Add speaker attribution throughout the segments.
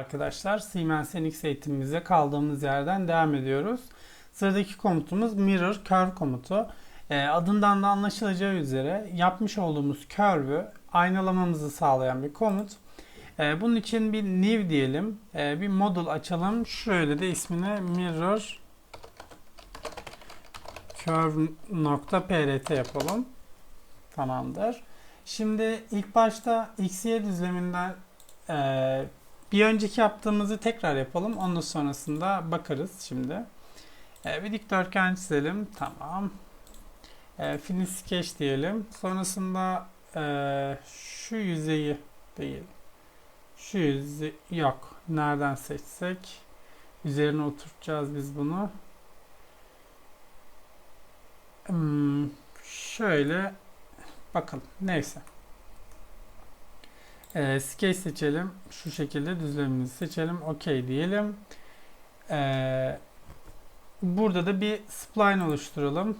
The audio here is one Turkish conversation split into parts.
Speaker 1: arkadaşlar. Siemens NX eğitimimize kaldığımız yerden devam ediyoruz. Sıradaki komutumuz Mirror Curve komutu. Ee, adından da anlaşılacağı üzere yapmış olduğumuz curve'ü aynalamamızı sağlayan bir komut. Ee, bunun için bir new diyelim. Ee, bir model açalım. Şöyle de ismine Mirror curve.prt yapalım. Tamamdır. Şimdi ilk başta XY düzleminden ee, bir önceki yaptığımızı tekrar yapalım. Ondan sonrasında bakarız şimdi. Ee, bir dikdörtgen çizelim. Tamam. Ee, finish sketch diyelim. Sonrasında ee, şu yüzeyi değil. Şu yüzey yok. Nereden seçsek? Üzerine oturtacağız biz bunu. Hmm, şöyle bakalım. Neyse. E, sketch seçelim. Şu şekilde düzlemimizi seçelim. OK diyelim. E, burada da bir spline oluşturalım.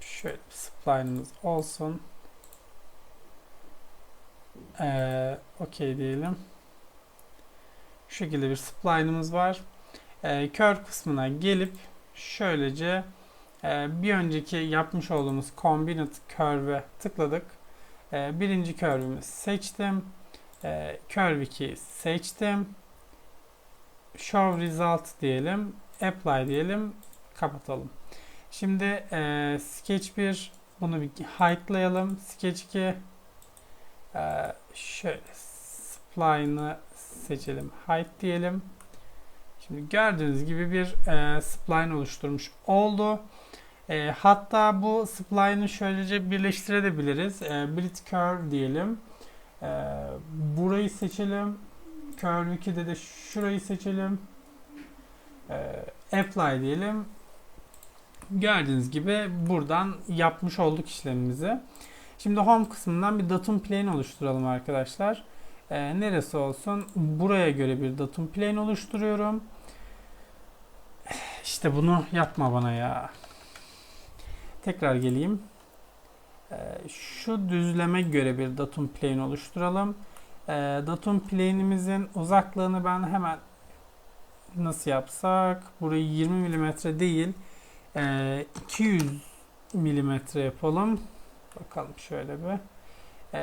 Speaker 1: Şöyle bir spline'ımız olsun. E, OK diyelim. Şu şekilde bir spline'ımız var. E, curve kısmına gelip şöylece e, bir önceki yapmış olduğumuz combinate curve'e tıkladık. Ee, birinci curve'ümü seçtim. Ee, curve 2'yi seçtim. Show result diyelim. Apply diyelim. Kapatalım. Şimdi e, Sketch 1 bunu bir height'layalım. Sketch 2 e, şöyle spline'ı seçelim. Height diyelim. Şimdi gördüğünüz gibi bir e, spline oluşturmuş oldu. E, hatta bu spline'ı şöylece birleştirebiliriz. E, Blit curve diyelim. E, burayı seçelim. Curve 2'de de şurayı seçelim. E, apply diyelim. Gördüğünüz gibi buradan yapmış olduk işlemimizi. Şimdi home kısmından bir datum plane oluşturalım arkadaşlar. E, neresi olsun? Buraya göre bir datum plane oluşturuyorum. İşte bunu yapma bana ya. Tekrar geleyim. Ee, şu düzleme göre bir datum plane oluşturalım. Ee, datum plane'imizin uzaklığını ben hemen nasıl yapsak? Burayı 20 mm değil 200 ee, mm yapalım. Bakalım şöyle bir.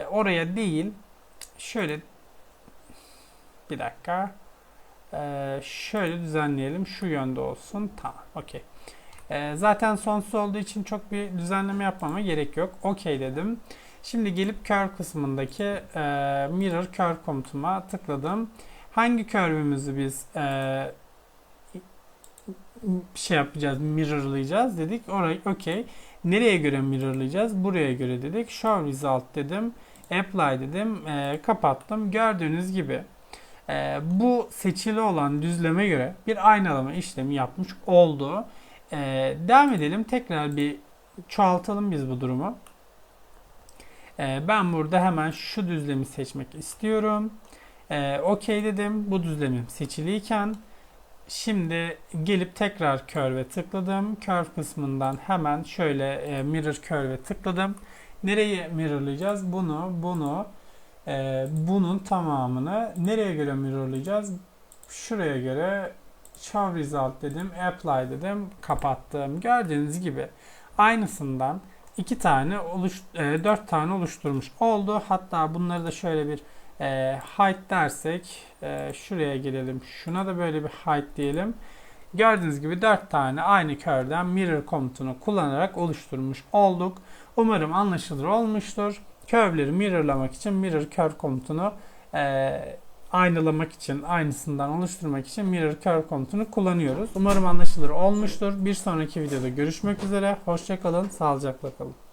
Speaker 1: Oraya değil şöyle bir dakika. Şöyle düzenleyelim. Şu yönde olsun. Tamam. Okey. E, zaten sonsuz olduğu için çok bir düzenleme yapmama gerek yok. OK dedim. Şimdi gelip curve kısmındaki e, mirror curve komutuma tıkladım. Hangi curve'ümüzü biz e, şey yapacağız, mirrorlayacağız dedik. Orayı OK. Nereye göre mirrorlayacağız? Buraya göre dedik. Show result dedim. Apply dedim. E, kapattım. Gördüğünüz gibi e, bu seçili olan düzleme göre bir aynalama işlemi yapmış oldu. Ee, devam edelim. Tekrar bir çoğaltalım biz bu durumu. Ee, ben burada hemen şu düzlemi seçmek istiyorum. Ee, OK dedim. Bu düzlemim seçiliyken şimdi gelip tekrar curve'e tıkladım. Curve kısmından hemen şöyle e, mirror curve'e tıkladım. Nereye mirrorlayacağız? Bunu, bunu, e, bunun tamamını nereye göre mirrorlayacağız? Şuraya göre show result dedim, apply dedim, kapattım. Gördüğünüz gibi aynısından iki tane oluş, e, dört tane oluşturmuş oldu. Hatta bunları da şöyle bir e, height dersek e, şuraya gelelim. Şuna da böyle bir height diyelim. Gördüğünüz gibi dört tane aynı curve'den mirror komutunu kullanarak oluşturmuş olduk. Umarım anlaşılır olmuştur. Curve'leri mirrorlamak için mirror curve komutunu e, aynalamak için, aynısından oluşturmak için Mirror Curve komutunu kullanıyoruz. Umarım anlaşılır olmuştur. Bir sonraki videoda görüşmek üzere. Hoşçakalın, sağlıcakla kalın.